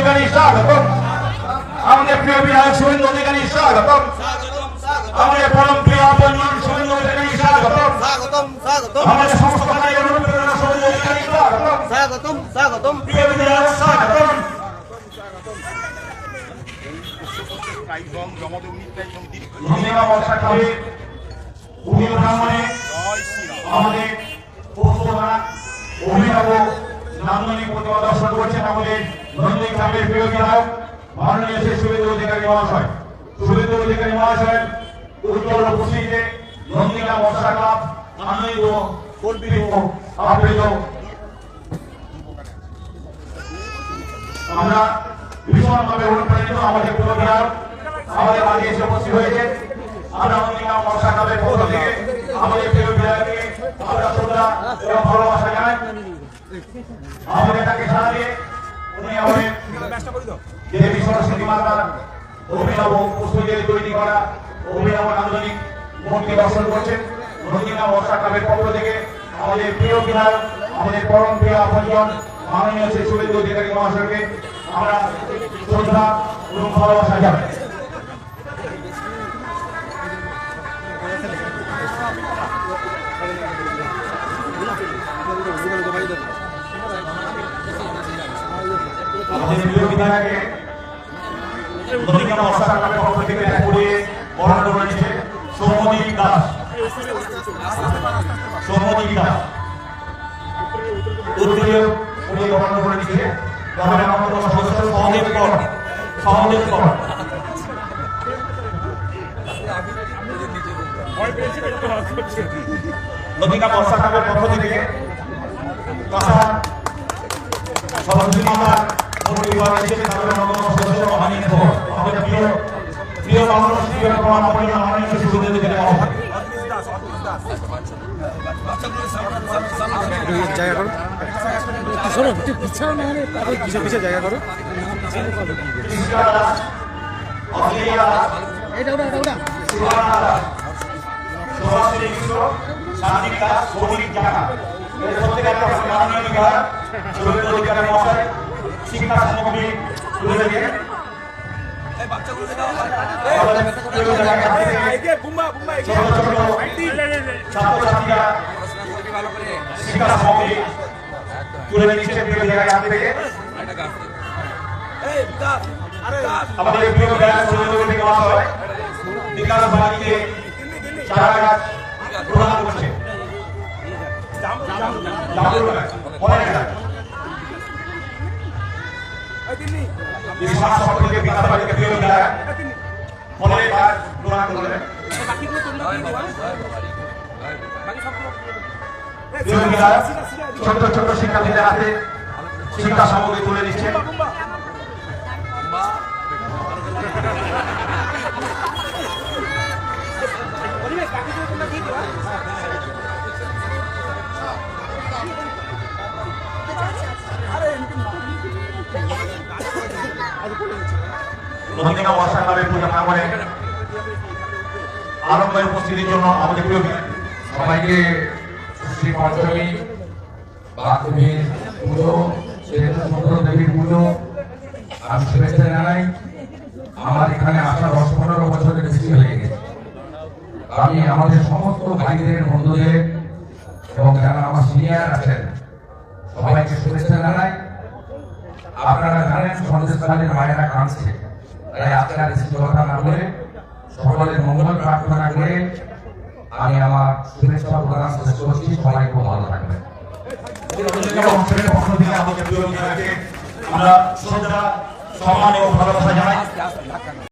অধিকারী স্বাগতম। আমাদের প্রিয় বিধায়ক শুভেন্দু অধিকারী স্বাগতম। আমাদের পরম প্রিয় আপনজন শুভেন্দু অধিকারী স্বাগতম। স্বাগতম আমাদের সমস্ত নারীর অনুপ্রেরণা শুভেন্দু অধিকারী স্বাগতম। স্বাগতম স্বাগতম। প্রিয় বিধায়ক স্বাগতম। ভূমিকা বর্ষা করে ভূমি ভ্রমণে আমাদের পৌরসভা অভিনব নান্দনিক প্রতিমা দর্শন করছেন আমাদের নন্দী গ্রামের প্রিয় বিধায়ক, মাননীয় শ্রী শুভেন্দু অধিকারী মহাশয়। শুভেন্দু অধিকারী নন্দীগ্রাম বর্ষা ক্লাব আনন্দ আমাদের আমাদের প্রিয় আমরা শ্রদ্ধা এবং ভালোবাসা জানাই। আমাদের তাকে সারা দিয়ে উনি আমাদের দেবী সরস্বতী মাতার অভিনব তৈরি করা অভিনব আন্দোলিক মূর্তি দর্শন করছেন। নন্দীগ্রাম বর্ষা ক্লাবের পক্ষ থেকে আমাদের প্রিয় বিধায়ক, আমাদের পরম প্রিয় আপনজন মাননীয় শ্রী শুভেন্দু অধিকারী মহাশয়কে আমরা শ্রদ্ধা এবং ভালোবাসা জানাই। আমাদের প্রিয় নন্দীগ্রাম বর্ষা ক্লাবের পক্ষ থেকে এক পড়িয়ে বরণ করে নিচ্ছে সৌমদীপ দাস। সৌমদীপ দাস উত্তরীয় উনি বরণ করে। নিচ্ছে গ্রামের অন্যতম সদস্য পরিবার এসেছে তাদের অন্যতম সদস্য অনিল ঘোষ আমাদের প্রিয় প্রিয় মানুষ প্রিয় প্রমাণ জায়গা করো। শোনো একটু পিছাও না হলে তারপর পিছে পিছে জায়গা করো এটা ওটা এটা ওটা শিক্ষা সামগ্রী তুলে ছোট ছাত্রছাত্রীরা শিক্ষা সামগ্রী তুলে নিচ্ছে প্রিয় জায়গায় হাত থেকে আমাদের প্রিয় ব্যাস থেকে আসা হয়। বিকাশ বাড়িতে চারা গাছ প্রদান করছে। জামরুল গাছ, অনেক গাছ। ছোট ছোট শিক্ষার্থীদের হাতে শিক্ষা সামগ্রী তুলে দিচ্ছে। নদীকা বর্ষা ক্লাবের পূজা প্রাঙ্গণে আরম্ভের উপস্থিতির জন্য আমাদের প্রিয় সবাইকে শ্রী পঞ্চমী বাঘদেবীর পুজো, সেতু দেবীর পুজো আমি শুভেচ্ছা জানাই আমার এখানে আসা দশ পনেরো বছরের বেশি হয়ে গেছে। আমি আমাদের সমস্ত ভাইদের, বন্ধুদের এবং যারা আমার সিনিয়র আছেন, সবাইকে শুভেচ্ছা জানাই। আপনারা জানেন সন্দেশকালীন মায়েরা কাঁদছে। তাই আপনার কথা না বলে সকলের মঙ্গল প্রার্থনা করে আমি আমার শুভেচ্ছা প্রদান শেষ করছি। সবাই খুব ভালো থাকবেন। আমরা শ্রদ্ধা, সম্মান এবং ভালোবাসা জানাই।